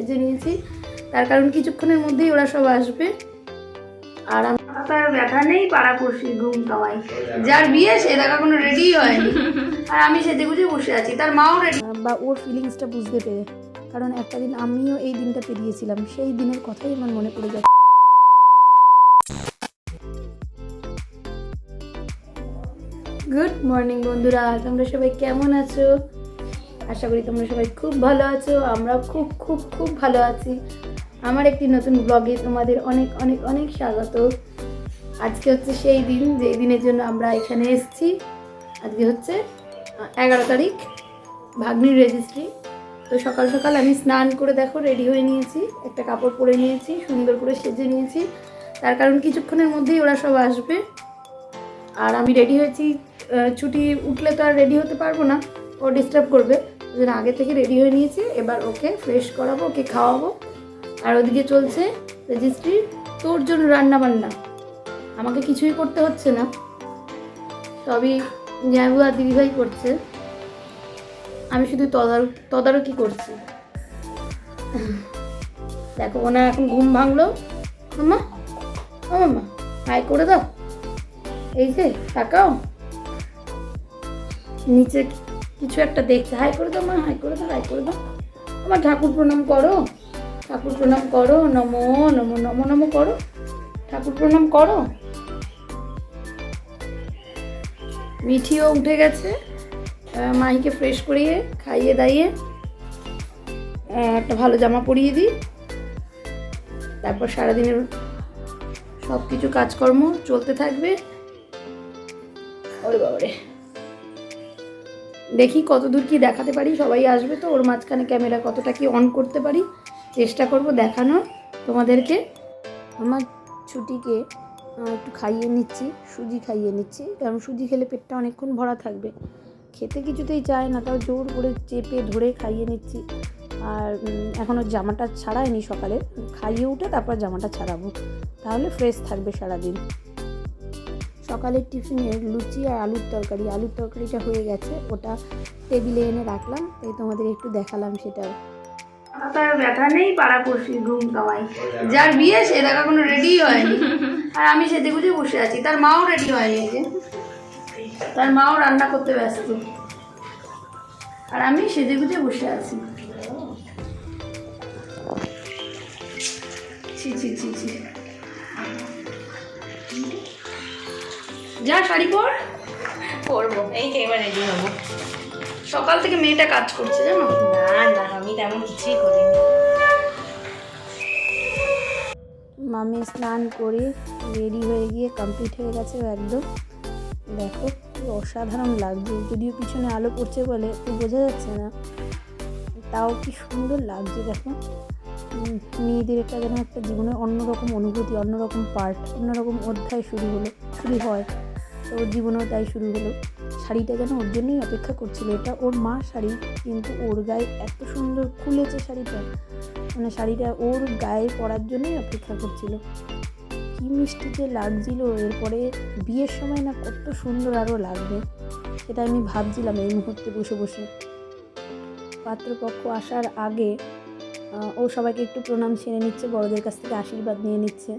সেজে নিয়েছি। তার কারণ কিছুক্ষণের মধ্যেই ওরা সব আসবে। আর আমার ব্যথা নেই পাড়া পড়শি ঘুম কামাই যার বিয়ে সে দেখা কোনো রেডি হয়নি। আর আমি সেজে গুজে বসে আছি তার মাও রেডি। বা ওর ফিলিংসটা বুঝতে পেরে। কারণ একটা দিন আমিও এই দিনটা পেরিয়েছিলাম সেই দিনের কথাই আমার মনে পড়ে যাচ্ছে। গুড মর্নিং বন্ধুরা তোমরা সবাই কেমন আছো? আশা করি তোমরা সবাই খুব ভালো আছো, আমরাও খুব খুব খুব ভালো আছি। আমার একটি নতুন ব্লগে তোমাদের অনেক অনেক অনেক স্বাগত। আজকে হচ্ছে সেই দিন, যেই দিনের জন্য আমরা এখানে এসেছি। আজকে হচ্ছে এগারো তারিখ ভাগ্নির রেজিস্ট্রি তো সকাল সকাল আমি স্নান করে দেখো রেডি হয়ে নিয়েছি। একটা কাপড় পরে নিয়েছি, সুন্দর করে সেজে নিয়েছি। তার কারণ কিছুক্ষণের মধ্যেই ওরা সব আসবে। আর আমি রেডি হয়েছি ছুটি উঠলে তো আর রেডি হতে পারব না, ও ডিস্টার্ব করবে। ওই আগে থেকে রেডি হয়ে নিয়েছে। এবার ওকে ফ্রেশ করাবো, ওকে খাওয়াবো। আর ওদিকে চলছে রেজিস্ট্রি তোর জন্য রান্না বান্না আমাকে কিছুই করতে হচ্ছে না। সবই জাবু আর দিদিভাই করছে। আমি শুধু তদারক তদারকি করছি। দেখো, ওনার এখন ঘুম ভাঙলো। মামা ও মামা হাই করে দাও। এই যে, তাকাও। নিচে কিছু একটা দেখছে। হাই করে দাও মা, হাই করে দাও, হাই করে দাও। আমার ঠাকুর প্রণাম করো। ঠাকুর প্রণাম করো। নমো নমো নমো নমো করো। ঠাকুর প্রণাম করো। মিঠিও উঠে গেছে। মাহিকে ফ্রেশ করিয়ে, খাইয়ে দাইয়ে একটা ভালো জামা পরিয়ে দিই। তারপর সারাদিনের সব কিছু কাজকর্ম চলতে থাকবে। ওরে বাবারে। দেখি কতদূর কি দেখাতে পারি, সবাই আসবে তো, ওর মাঝখানে ক্যামেরা কতটা কি অন করতে পারি, চেষ্টা করব দেখানোর তোমাদেরকে। আমার ছুটিকে একটু খাইয়ে নিচ্ছি, সুজি খাইয়ে নিচ্ছি, কারণ সুজি খেলে পেটটা অনেকক্ষণ ভরা থাকবে। খেতে কিছুতেই চায় না, তাও জোর করে চেপে ধরে খাইয়ে নিচ্ছি। আর এখনও জামাটা ছাড়ায়নি সকালে, খাইয়ে উঠে তারপর জামাটা ছাড়াবো। তাহলে ফ্রেশ থাকবে সারাদিন। সকালের টিফিনের লুচি আর আলুর তরকারি। আলুর তরকারিটা হয়ে গেছে, ওটা টেবিলে এনে রাখলাম। তাই তোমাদের একটু দেখালাম সেটাও। তার ব্যথা নেই, পাড়া পড়শি ঘুম কামাই। যার বিয়ে সে দেখা কোনো রেডি হয়নি। আর আমি সেজে গুজে বসে আছি, তার মাও রেডি হয়নি যে। তার মাও রান্না করতে ব্যস্ত। আর আমি সেজে গুজে বসে আছি। ছি ছি ছি ছি। যা শাড়ি পর। করব এই তো এবার রেডি হব। সকাল থেকে মেয়েটা কাজ করছে জানো? না না আমি তেমন কিছুই করিনি। মামি স্নান করে রেডি হয়ে গিয়ে কমপ্লিট হয়ে গেছে একদম। দেখো কি অসাধারণ লাগছে। যদিও পিছনে আলো পড়ছে বলে একটু বোঝা যাচ্ছে না। তাও কি সুন্দর লাগছে দেখো। মেয়েদের এটা যেন একটা জীবনের অন্যরকম অনুভূতি অন্যরকম পার্ট অন্যরকম অধ্যায় শুরু হলো শুরু হয়। তো ওর জীবনেও তাই শুরু হলো। শাড়িটা যেন ওর জন্যই অপেক্ষা করছিল। এটা ওর মা শাড়ি, কিন্তু ওর গায়ে এত সুন্দর খুলেছে শাড়িটা। মানে শাড়িটা ওর গায়ে পরার জন্যই অপেক্ষা করছিল। কি মিষ্টি যে লাগছিল। এরপরে বিয়ের সময় না কত সুন্দর আরও লাগবে। সেটা আমি ভাবছিলাম এই মুহূর্তে বসে বসে। পাত্রপক্ষ আসার আগে ও সবাইকে একটু প্রণাম সেরে নিচ্ছে, বড়দের কাছ থেকে আশীর্বাদ নিয়ে নিচ্ছে।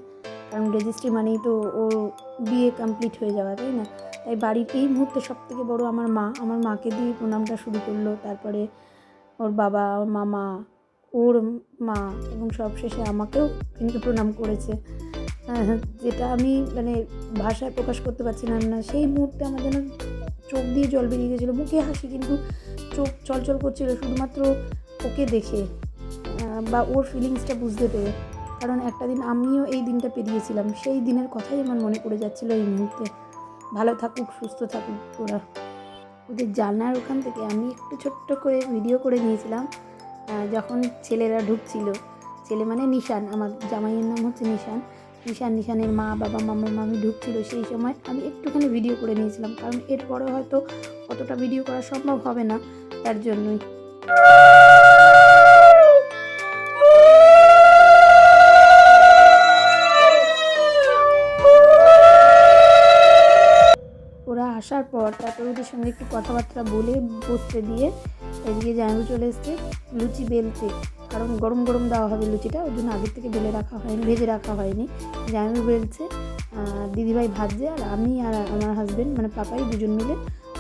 কারণ রেজিস্ট্রি মানেই তো ওর বিয়ে কমপ্লিট হয়ে যাওয়া তাই না? তাই বাড়ির এই মুহূর্তে সব থেকে বড় আমার মা। আমার মাকে দিয়ে প্রণামটা শুরু করল। তারপরে ওর বাবা ওর মামা ওর মা এবং সবশেষে আমাকেও কিন্তু প্রণাম করেছে। হ্যাঁ, হ্যাঁ, যেটা আমি মানে ভাষায় প্রকাশ করতে পারছিলাম না। সেই মুহূর্তে আমার যেন চোখ দিয়ে জল বেরিয়ে গেছিল। মুখে হাসি কিন্তু চোখ চলচল করছিল। শুধুমাত্র ওকে দেখে বা ওর ফিলিংসটা বুঝতে পেরে। কারণ একটা দিন আমিও এই দিনটা পেরিয়েছিলাম। সেই দিনের কথাই আমার মনে পড়ে যাচ্ছিল এই মুহূর্তে। ভালো থাকুক, সুস্থ থাকুক ওরা। ওদের জানলার ওখান থেকে আমি একটু ছোট্ট করে ভিডিও করে নিয়েছিলাম। যখন ছেলেরা ঢুকছিল। ছেলে মানে নিশান, আমার জামাইয়ের নাম হচ্ছে নিশান। নিশান, নিশানের মা, বাবা, মামা, মামি ঢুকছিল সেই সময় আমি একটুখানি ভিডিও করে নিয়েছিলাম। কারণ এরপরে হয়তো অতটা ভিডিও করা সম্ভব হবে না তার জন্যই। ওরা আসার পর তারপর ওদের সঙ্গে একটু কথাবার্তা বলে বসতে দিয়ে এদিকে জামাইবু চলে এসছে লুচি বেলতে। কারণ গরম গরম দেওয়া হবে লুচিটা ওই জন্য আগের থেকে বেলে রাখা হয়নি, ভেজে রাখা হয়নি। জামাই বেলছে দিদিভাই ভাজছে আর আমি আর আমার হাজবেন্ড মানে পাপাই দুজন মিলে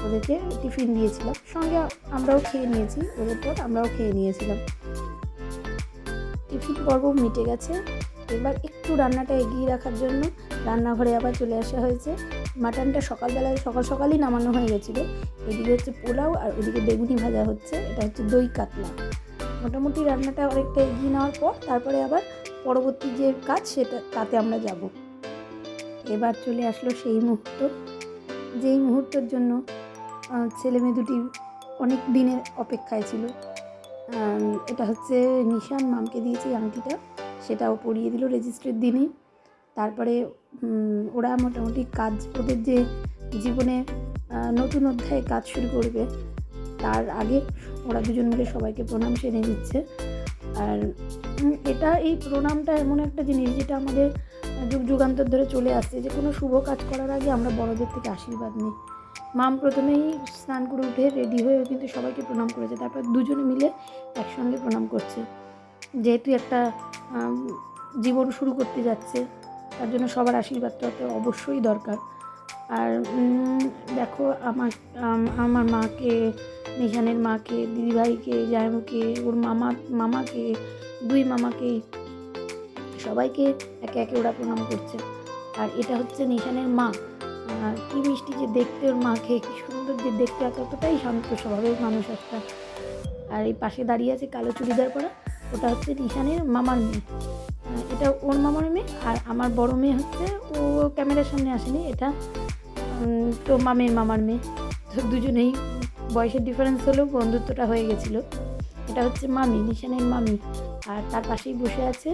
ওদেরকে টিফিন দিয়েছিলাম। সঙ্গে আমরাও খেয়ে নিয়েছি, ওদের পর আমরাও খেয়ে নিয়েছিলাম। টিফিন পর্ব মিটে গেছে। এবার একটু রান্নাটা এগিয়ে রাখার জন্য রান্নাঘরে আবার চলে আসা হয়েছে। মাটনটা সকালবেলায় সকাল সকালই নামানো হয়ে গেছিল। এদিকে হচ্ছে পোলাও আর ওদিকে বেগুনি ভাজা হচ্ছে। এটা হচ্ছে দই কাতলা। মোটামুটি রান্নাটা অনেকটা এগিয়ে নেওয়ার পর তারপরে আবার পরবর্তী যে কাজ সেটা তাতে আমরা যাব। এবার চলে আসলো সেই মুহূর্ত। যেই মুহূর্তের জন্য ছেলে মেয়ে দুটি অনেক দিনের অপেক্ষায় ছিল। এটা হচ্ছে নিশান মামকে দিয়েছি আংটিটা। সেটাও পরিয়ে দিল রেজিস্ট্রির দিনই তারপরে ওরা মোটামুটি কাজ, ওদের যে জীবনে নতুন অধ্যায়ে কাজ শুরু করবে, তার আগে ওরা দুজন মিলে সবাইকে প্রণাম সেরে দিচ্ছে। আর এটা, এই প্রণামটা এমন একটা জিনিস যেটা আমাদের যুগ, যুগান্তর ধরে চলে আসছে যে কোনো শুভ কাজ করার আগে আমরা বড়দের থেকে আশীর্বাদ নিই। মাম প্রথমেই স্নান করে উঠে রেডি হয়ে কিন্তু সবাইকে প্রণাম করেছে, তারপর দুজনে মিলে একসঙ্গে প্রণাম করছে। যেহেতু একটা জীবন শুরু করতে যাচ্ছে, তার জন্য সবার আশীর্বাদটা তো অবশ্যই দরকার। আর দেখো আমার আমার মাকে, নিশানের মাকে, দিদিভাইকে, জায়মুকে, ওর মামা, মামাকে, দুই মামাকে, সবাইকে একে একে ওরা প্রণাম করছে। আর এটা হচ্ছে নিশানের মা। কি মিষ্টি যে দেখতে ওর মাকে, কি সুন্দর যে দেখতে এত এতটাই শান্ত স্বভাবের মানুষ একটা। আর এই পাশে দাঁড়িয়ে আছে কালো চুড়িদার পরা। ওটা হচ্ছে নিশানের মামার মেয়ে। এটা ওর মামার মেয়ে আর আমার বড় মেয়ে হচ্ছে, ও ক্যামেরার সামনে আসেনি, এটা তো মামের মামার মেয়ে। তো দুজনেই বয়সের ডিফারেন্স হলেও বন্ধুত্বটা হয়ে গেছিল। এটা হচ্ছে মামি, নিশানের মামি। আর তার পাশেই বসে আছে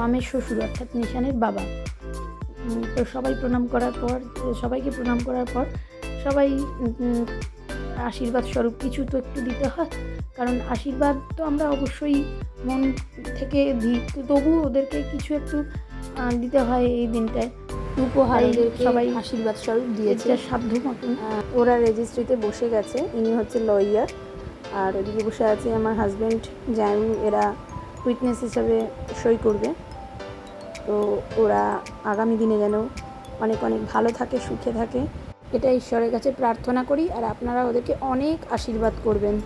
মামের শ্বশুর, অর্থাৎ নিশানের বাবা। তো সবাই প্রণাম করার পর, সবাইকে প্রণাম করার পর সবাই আশীর্বাদ স্বরূপ কিছু তো একটু দিতে হয়। কারণ আশীর্বাদ তো আমরা অবশ্যই মন থেকে দিই। তবু ওদেরকে কিছু একটু দিতে হয় এই দিনটায়। উপহার ওদেরকে সবাই আশীর্বাদ স্বরূপ দিয়েছে। সাধ্য মতন। ওরা রেজিস্ট্রিতে বসে গেছে ইনি হচ্ছে লয়ার আর ওদিকে বসে আছে আমার হাজব্যান্ড জ্যাম এরা উইটনেস হিসাবে সই করবে। তো ওরা আগামী দিনে যেন অনেক অনেক ভালো থাকে সুখে থাকে। এটা ঈশ্বরের কাছে প্রার্থনা করি আর আপনারা ওদেরকে অনেক আশীর্বাদ করবেন।